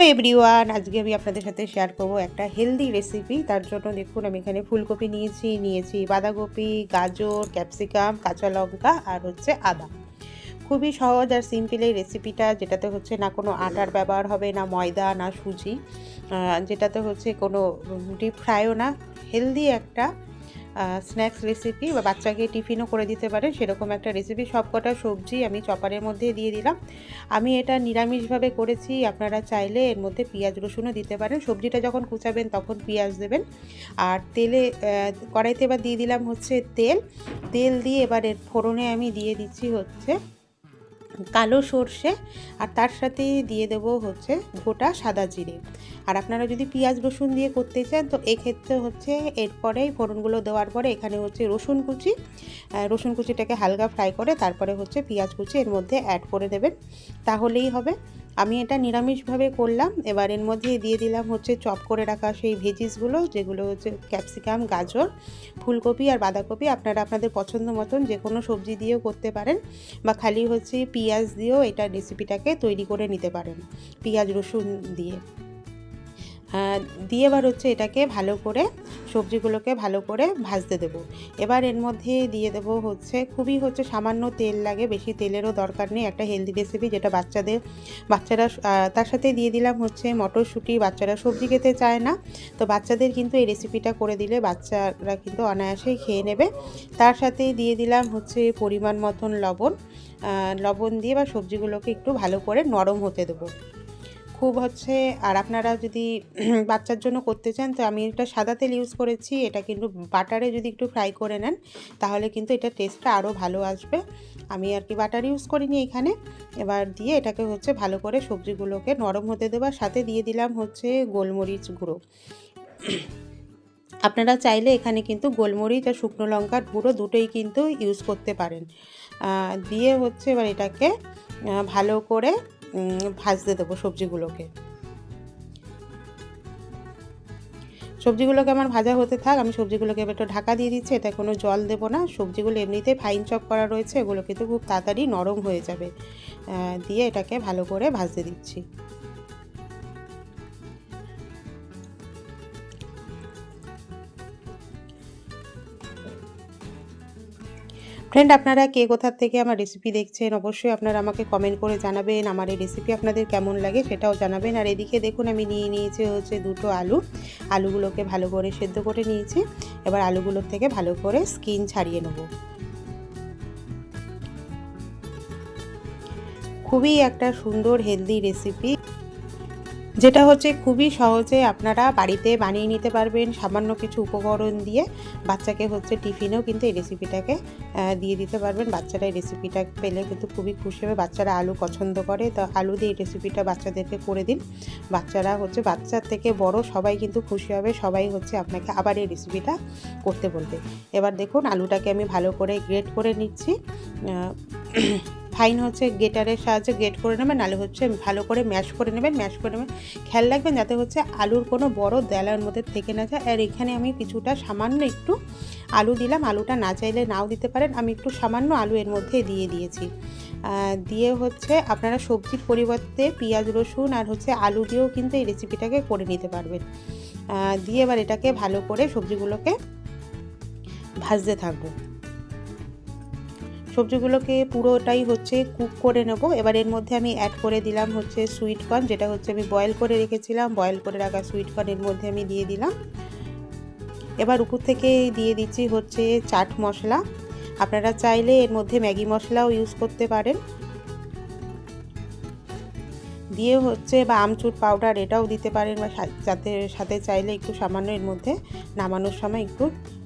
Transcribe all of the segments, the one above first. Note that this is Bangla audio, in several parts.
এভরিওয়ান আজকে আমি আপনাদের সাথে শেয়ার করব একটা হেলদি রেসিপি তার জন্য দেখুন, আমি এখানে ফুলকপি নিয়েছি নিয়েছি বাঁধাকপি, গাজর ক্যাপসিকাম কাঁচা লঙ্কা আর হচ্ছে আদা। খুবই সহজ আর সিম্পল এই রেসিপিটা যেটাতে হচ্ছে না কোনো আটার ব্যবহার হবে, না ময়দা, না সুজি। যেটাতে হচ্ছে কোনো ডিপ ফ্রাইও না। হেলদি একটা স্ন্যাক্স রেসিপি বা বাচ্চাকে টিফিনও করে দিতে পারেন। সেরকম একটা রেসিপি সবকটা সবজি আমি চপারের মধ্যে দিয়ে দিলাম। আমি এটা নিরামিষভাবে করেছি। আপনারা চাইলে এর মধ্যে পেঁয়াজ রসুনও দিতে পারেন। সবজিটা যখন কুচাবেন তখন পেঁয়াজ দেবেন। আর তেলে কড়াইতে এবার দিয়ে দিলাম হচ্ছে তেল। তেল দিয়ে এবার এর ফোড়নে আমি দিয়ে দিচ্ছি হচ্ছে কালো সর্ষে আর তার সাথে দিয়ে দেব হচ্ছে গোটা সাদা জিরে। আর আপনারা যদি পেঁয়াজ রসুন দিয়ে করতে চান, তো এক্ষেত্রে হচ্ছে এরপরেই ফোড়নগুলো দেওয়ার পরে এখানে হচ্ছে রসুন কুচি। রসুন কুচিটাকে হালকা ফ্রাই করে তারপরে হচ্ছে পেঁয়াজ কুচি এর মধ্যে অ্যাড করে দেবেন। তাহলেই হবে। আমি এটা নিরামিষভাবে করলাম। এবার এর মধ্যে দিয়ে দিলাম হচ্ছে চপ করে রাখা সেই ভেজিসগুলো যেগুলো হচ্ছে ক্যাপসিকাম গাজর, ফুলকপি আর বাঁধাকপি। আপনারা আপনাদের পছন্দ মতন যে কোনো সবজি দিয়েও করতে পারেন বা খালি হচ্ছে পেঁয়াজ দিয়েও এটা রেসিপিটাকে তৈরি করে নিতে পারেন। পেঁয়াজ, রসুন দিয়ে। দিয়ে এবার হচ্ছে এটাকে ভালো করে, সবজিগুলোকে ভালো করে ভাজতে দেব। এবার এর মধ্যে দিয়ে দেব হচ্ছে, খুবই হচ্ছে সামান্য তেল লাগে, বেশি তেলেরও দরকার নেই। একটা হেলদি রেসিপি যেটা বাচ্চাদের, বাচ্চারা তার সাথে দিয়ে দিলাম হচ্ছে মটরশুঁটি, বাচ্চারা সবজি খেতে চায় না। তো বাচ্চাদের কিন্তু এই রেসিপিটা করে দিলে বাচ্চারা কিন্তু অনায়াসেই খেয়ে নেবে। তার সাথে দিয়ে দিলাম হচ্ছে পরিমাণ মতন লবণ। লবণ দিয়ে বা সবজিগুলোকে একটু ভালো করে নরম হতে দেবো। খুব হচ্ছে, আর আপনারা যদি বাচ্চার জন্য করতে চান, তো আমি এটা সাদা তেল ইউজ করেছি, এটা কিন্তু বাটারে যদি একটু ফ্রাই করে নেন, তাহলে কিন্তু এটা টেস্টটা আরও ভালো আসবে। আমি আর কি বাটার ইউজ করিনি এখানে। এবার দিয়ে এটাকে হচ্ছে ভালো করে সবজিগুলোকে নরম হতে দেবার সাথে দিয়ে দিলাম হচ্ছে গোলমরিচ গুঁড়ো। আপনারা চাইলে এখানে কিন্তু গোলমরিচ আর শুকনো লঙ্কার গুঁড়ো দুটোই কিন্তু ইউজ করতে পারেন। দিয়ে হচ্ছে এবার এটাকে ভালো করে ভাজতে দেবো সবজিগুলোকে। সবজিগুলোকে আমার ভাজা হতে থাক, আমি সবজিগুলোকে এবার একটু ঢাকা দিয়ে দিচ্ছি এটা কোনো জল দেবো না। সবজিগুলো এমনিতেই ফাইন চপ করা রয়েছে, এগুলো কিন্তু খুব তাড়াতাড়ি নরম হয়ে যাবে। দিয়ে এটাকে ভালো করে ভাজতে দিচ্ছি। ফ্রেন্ড আপনারা কে কোথার থেকে আমার রেসিপি দেখছেন? অবশ্যই আপনারা আমাকে কমেন্ট করে জানাবেন আমার এই রেসিপি আপনাদের কেমন লাগে সেটাও জানাবেন। আর এদিকে দেখুন, আমি নিয়ে নিয়েছি হচ্ছে দুটো আলু। আলুগুলোকে ভালো করে সেদ্ধ করে নিয়েছি। এবার আলুগুলোর থেকে ভালো করে স্কিন ছাড়িয়ে নেব। খুবই একটা সুন্দর হেলদি রেসিপি যেটা হচ্ছে খুবই সহজে আপনারা বাড়িতে বানিয়ে নিতে পারবেন সামান্য কিছু উপকরণ দিয়ে। বাচ্চাকে হচ্ছে টিফিনেও কিন্তু এই রেসিপিটাকে দিয়ে দিতে পারবেন। বাচ্চারা এই রেসিপিটা পেলে কিন্তু খুবই খুশি হবে। বাচ্চারা আলু পছন্দ করে, তো আলু দিয়ে এই রেসিপিটা বাচ্চাদেরকে করে দিন। বাচ্চারা হচ্ছে বাচ্চার থেকে বড় সবাই কিন্তু খুশি হবে, সবাই হচ্ছে আপনাকে আবার এই রেসিপিটা করতে বলবে। এবার দেখুন, আলুটাকে আমি ভালো করে গ্রেট করে নিচ্ছি। ফাইন হচ্ছে গেটারের সাহায্যে গেট করে নেবেন নাহলে হচ্ছে ভালো করে ম্যাশ করে নেবেন ম্যাশ করে নেবেন খেয়াল রাখবেন যাতে হচ্ছে আলুর কোনো বড় দেলার মধ্যে থেকে না যায়। আর এখানে আমি কিছুটা সামান্য একটু আলু দিলাম। আলুটা না চাইলে নাও দিতে পারেন। আমি একটু সামান্য আলু এর মধ্যে দিয়ে দিয়েছি। দিয়ে হচ্ছে আপনারা সবজির পরিবর্তে পেঁয়াজ, রসুন আর হচ্ছে আলু দিয়েও কিন্তু এই রেসিপিটাকে করে নিতে পারবেন। দিয়ে এবার এটাকে ভালো করে সবজিগুলোকে ভাজতে থাকব। সবজিগুলোকে পুরোটাই হচ্ছে কুক করে নেব। এবার এর মধ্যে আমি অ্যাড করে দিলাম হচ্ছে সুইট কর্ন যেটা হচ্ছে আমি বয়েল করে রেখেছিলাম। বয়েল করে রাখা সুইট কর্ন এর মধ্যে আমি দিয়ে দিলাম। এবার উপর থেকে দিয়ে দিচ্ছি হচ্ছে চাট মশলা। আপনারা চাইলে এর মধ্যে ম্যাগি মশলাও ইউজ করতে পারেন। দিয়ে হচ্ছে বা আমচুর পাউডার এটাও দিতে পারেন বা যাতে সাথে চাইলে একটু সামান্য এর মধ্যে নামানোর সময় একটু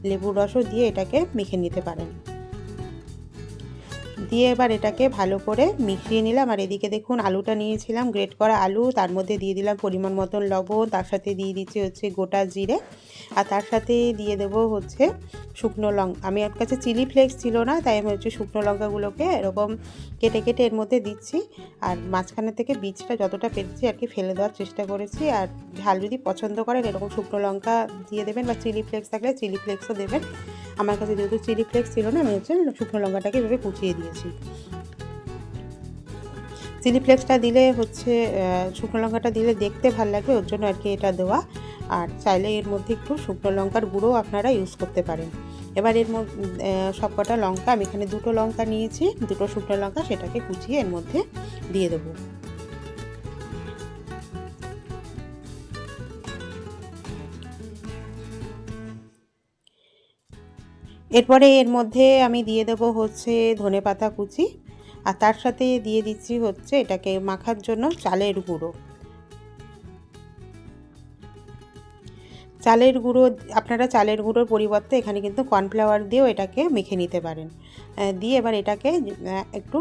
লেবুর রসও দিয়ে এটাকে মেখে নিতে পারেন। দিয়ে এবার এটাকে ভালো করে মিশিয়ে নিলাম। আর এদিকে দেখুন আলুটা নিয়েছিলাম গ্রেট করা আলু, তার মধ্যে দিয়ে দিলাম পরিমাণ মতন লবণ, তার সাথে দিয়ে দিচ্ছি হচ্ছে গোটা জিরে, আর তার সাথে দিয়ে দেবো হচ্ছে শুকনো লঙ্কা। আমি ওর কাছে চিলি ফ্লেক্স ছিল না, তাই আমি হচ্ছে শুকনো লঙ্কাগুলোকে এরকম কেটে কেটে এর মধ্যে দিচ্ছি। আর মাঝখানে থেকে বীজটা যতটা পেরেছি আর কি ফেলে দেওয়ার চেষ্টা করেছি। আর ঝাল যদি পছন্দ করেন এরকম শুকনো লঙ্কা দিয়ে দেবেন বা চিলি ফ্লেক্স থাকলে চিলি ফ্লেক্সও দেবেন। আমার কাছে যেহেতু চিলি ফ্লেক্স ছিল না, আমি হচ্ছে শুকনো লঙ্কাটাকে এভাবে কুচিয়ে দিয়েছি। চিলি ফ্লেক্সটা দিলে হচ্ছে শুকনো লঙ্কাটা দিলে দেখতে ভালো লাগবে, ওর জন্য আর কি এটা দেওয়া। আর চাইলে এর মধ্যে একটু শুকনো লঙ্কার গুঁড়ো আপনারা ইউজ করতে পারেন। এবার এর মধ্যে সব কটা লঙ্কা, আমি এখানে দুটো লঙ্কা নিয়েছি, দুটো শুকনো লঙ্কা, সেটাকে কুচিয়ে এর মধ্যে দিয়ে দেবো। এরপরে এর মধ্যে আমি দিয়ে দেবো হচ্ছে ধনে পাতা কুচি, আর তার সাথে দিয়ে দিচ্ছি হচ্ছে এটাকে মাখার জন্য চালের গুঁড়ো। চালের গুঁড়ো, আপনারা চালের গুঁড়োর পরিবর্তে এখানে কিন্তু কর্নফ্লাওয়ার দিয়েও এটাকে মেখে নিতে পারেন। দিয়ে এবার এটাকে একটু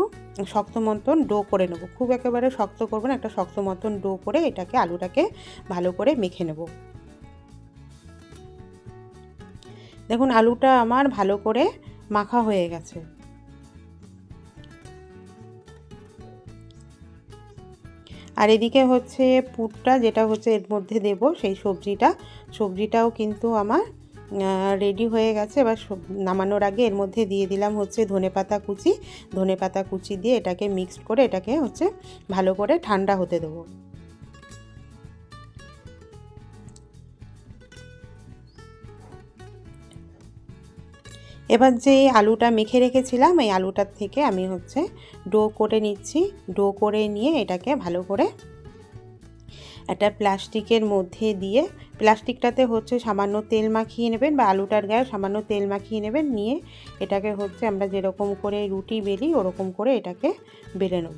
শক্ত মতন ডো করে নেব। খুব একেবারে শক্ত করব না, একটা শক্ত মতন ডো করে এটাকে, আলুটাকে ভালো করে মেখে নেব। দেখুন, আলুটা আমার ভালো করে মাখা হয়ে গেছে। আর এদিকে হচ্ছে পুরটা, যেটা হচ্ছে এর মধ্যে দেব, সেই সবজিটা। সবজিটাও কিন্তু আমার রেডি হয়ে গেছে। এবার নামানোর আগে এর মধ্যে দিয়ে দিলাম হচ্ছে ধনে পাতা কুচি। ধনে পাতা কুচি দিয়ে এটাকে মিক্সড করে এটাকে হচ্ছে ভালো করে ঠান্ডা হতে দেবো। এবার যে আলুটা মেখে রেখেছিলাম, এই আলুটার থেকে আমি হচ্ছে ডো করে নিচ্ছি। ডো করে নিয়ে এটাকে ভালো করে একটা প্লাস্টিকের মধ্যে দিয়ে, প্লাস্টিকটাতে হচ্ছে সামান্য তেল মাখিয়ে নেবেন বা আলুটার গায়ে সামান্য তেল মাখিয়ে নেবেন, নিয়ে এটাকে হচ্ছে আমরা যেরকম করে রুটি বেলি, ওরকম করে এটাকে বেলে নেব।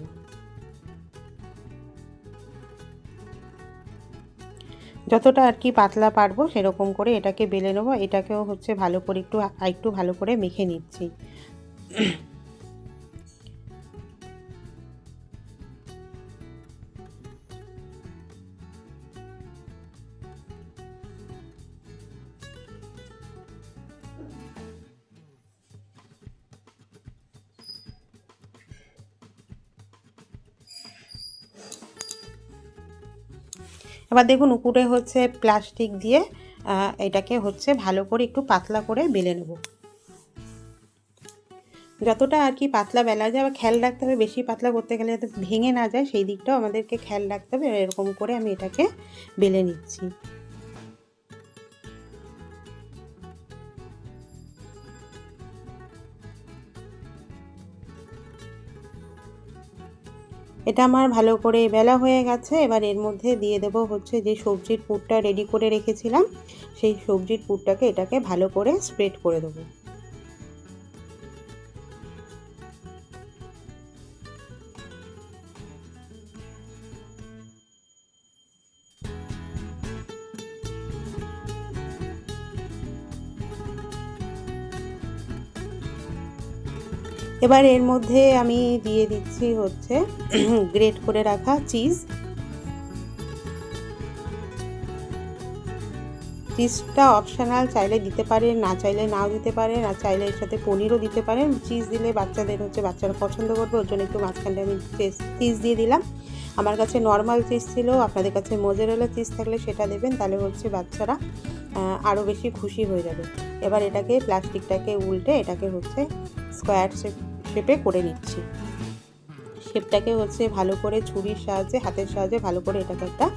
যতটা আর কি পাতলা পারব সেরকম করে এটাকে বেলে নেব। এটাকেও হচ্ছে ভালো করে একটু একটু ভালো করে মেখে নিচ্ছি। এবার দেখুন উপরে হচ্ছে প্লাস্টিক দিয়ে এটাকে হচ্ছে ভালো করে একটু পাতলা করে বেলে নেব। যতটা আর কি পাতলা বেলা যায় বা খেয়াল রাখতে হবে বেশি পাতলা করতে গেলে যাতে ভেঙে না যায়, সেই দিকটাও আমাদেরকে খেয়াল রাখতে হবে। এরকম করে আমি এটাকে বেলে নিচ্ছি। এটা আমার ভালো করে বেলা হয়ে গেছে, এবার এর মধ্যে দিয়ে দেবো হচ্ছে যে সবজির পুরটা রেডি করে রেখেছিলাম, সেই সবজির পুরটাকে এটাকে ভালো করে স্প্রেড করে দেবো। এবার এর মধ্যে আমি দিয়ে দিচ্ছি হচ্ছে গ্রেট করে রাখা চিজ চিজটা অপশনাল চাইলে দিতে পারেন না চাইলে নাও দিতে পারেন আর চাইলে এর সাথে পনিরও দিতে পারেন। চিজ দিলে বাচ্চাদের হচ্ছে, বাচ্চারা পছন্দ করবে, ওর জন্য একটু মাঝখানটা আমি চিজ দিয়ে দিলাম। আমার কাছে নর্মাল চিজ ছিল, আপনাদের কাছে মোজারেলা চিজ থাকলে সেটা দেবেন, তাহলে হচ্ছে বাচ্চারা আরও বেশি খুশি হয়ে যাবে। এবার এটাকে প্লাস্টিকটাকে উল্টে এটাকে হচ্ছে স্কোয়ার শেপ শেপে করে নিচ্ছি। শেপটাকে হচ্ছে ভালো করে ছুরির সাহায্যে, হাতের সাহায্যে ভালো করে এটাকে একটা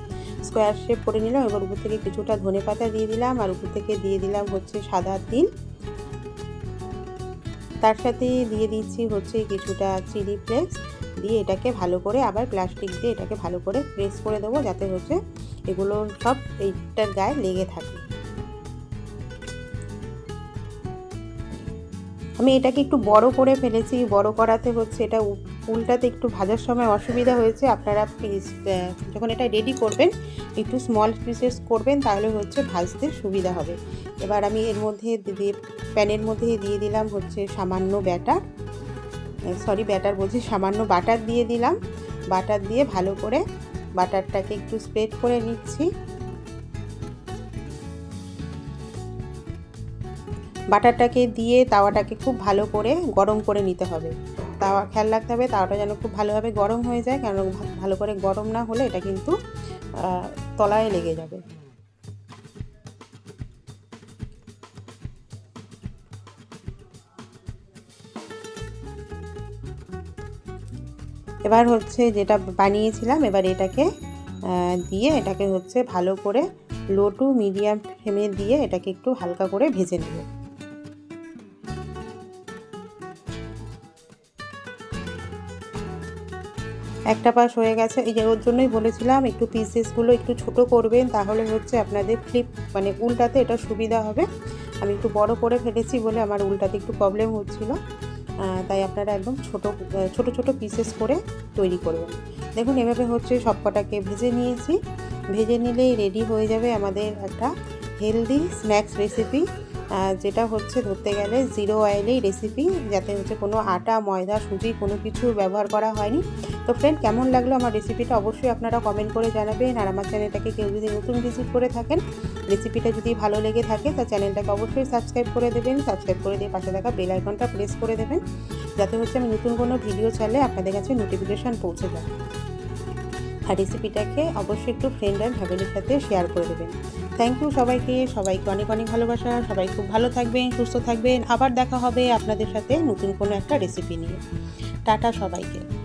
স্কোয়ার শেপ করে নিলাম। এবার উপর থেকে কিছুটা ধনে পাতা দিয়ে দিলাম আর উপর থেকে দিয়ে দিলাম হচ্ছে সাদা তিল। তার সাথে দিয়ে দিচ্ছি হচ্ছে কিছুটা চিলি ফ্লেক্স দিয়ে এটাকে ভালো করে আবার প্লাস্টিক দিয়ে এটাকে ভালো করে প্রেস করে দেবো যাতে হচ্ছে এগুলো সব এইটার গায়ে লেগে থাকে। আমি এটাকে একটু বড় করে ফেলেছি, বড় করাতে হচ্ছে, এটা উল্টাতে একটু ভাজার সময় অসুবিধা হয়েছে, আপনারা পিস যখন এটা রেডি করবেন, একটু স্মল পিসেস করবেন, তাহলে হচ্ছে ভাজতে সুবিধা হবে। এবার আমি এর মধ্যে দিয়ে প্যানের মধ্যে দিয়ে দিলাম হচ্ছে সামান্য ব্যাটার সরি ব্যাটার বলছি, সামান্য বাটার দিয়ে দিলাম। বাটার দিয়ে ভালো করে বাটারটাকে একটু স্প্রেড করে নিচ্ছি। বাটারটাকে দিয়ে তাওয়াটাকে খুব ভালো করে গরম করে নিতে হবে। তাওয়া খেয়াল রাখতে হবে, তাওয়াটা যেন খুব ভালোভাবে গরম হয়ে যায় কারণ ভালো করে গরম না হলে এটা কিন্তু তলায় লেগে যাবে। এবার হচ্ছে যেটা বানিয়েছিলাম, এবার এটাকে দিয়ে এটাকে হচ্ছে ভালো করে লো টু মিডিয়াম ফ্লেমে দিয়ে এটাকে একটু হালকা করে ভেজে নেব। একটা পাশ হয়ে গেছে। এই যে ওর জন্যই বলেছিলাম, একটু পিসেসগুলো একটু ছোট করবেন, তাহলে হচ্ছে আপনাদের ফ্লিপ মানে উল্টাতে এটা সুবিধা হবে। আমি একটু বড় করে ফেলেছি বলে আমার উল্টাতে একটু প্রবলেম হচ্ছিল। তাই আপনারা একদম ছোট ছোট ছোট পিসেস করে তৈরি করবেন। দেখুন, এভাবে হচ্ছে সবকটাকে ভেজে নিয়েছি। ভেজে নিলেই রেডি হয়ে যাবে আমাদের একটা হেলদি স্ন্যাক্স রেসিপি যেটা হচ্ছে ধরতে গেলে জিরো অয়েলেই রেসিপি যাতে হচ্ছে কোনো আটা, ময়দা, সুজি কোনো কিছু ব্যবহার করা হয়নি। তো ফ্রেন্ড কেমন লাগল আমার রেসিপিটা অবশ্যই আপনারা কমেন্ট করে জানাবেন। আর আমার চ্যানেলটাকে কেউ যদি নতুন ভিজিট করে থাকেন রেসিপিটা যদি ভালো লেগে থাকে, তা চ্যানেলটাকে অবশ্যই সাবস্ক্রাইব করে দেবেন। সাবস্ক্রাইব করে দিয়ে পাশে থাকা বেল আইকনটা প্রেস করে দেবেন, যাতে হচ্ছে আমি নতুন কোনো ভিডিও চাইলে আপনাদের কাছে নোটিফিকেশান পৌঁছে যায়। আর রেসিপিটাকে অবশ্যই একটু ফ্রেন্ড অ্যান্ড ফ্যামিলির সাথে শেয়ার করে দেবেন। থ্যাংক ইউ সবাইকে সবাইকে অনেক অনেক ভালোবাসা, সবাই খুব ভালো থাকবেন, সুস্থ থাকবেন। আবার দেখা হবে আপনাদের সাথে নতুন কোনো একটা রেসিপি নিয়ে। টাটা সবাইকে।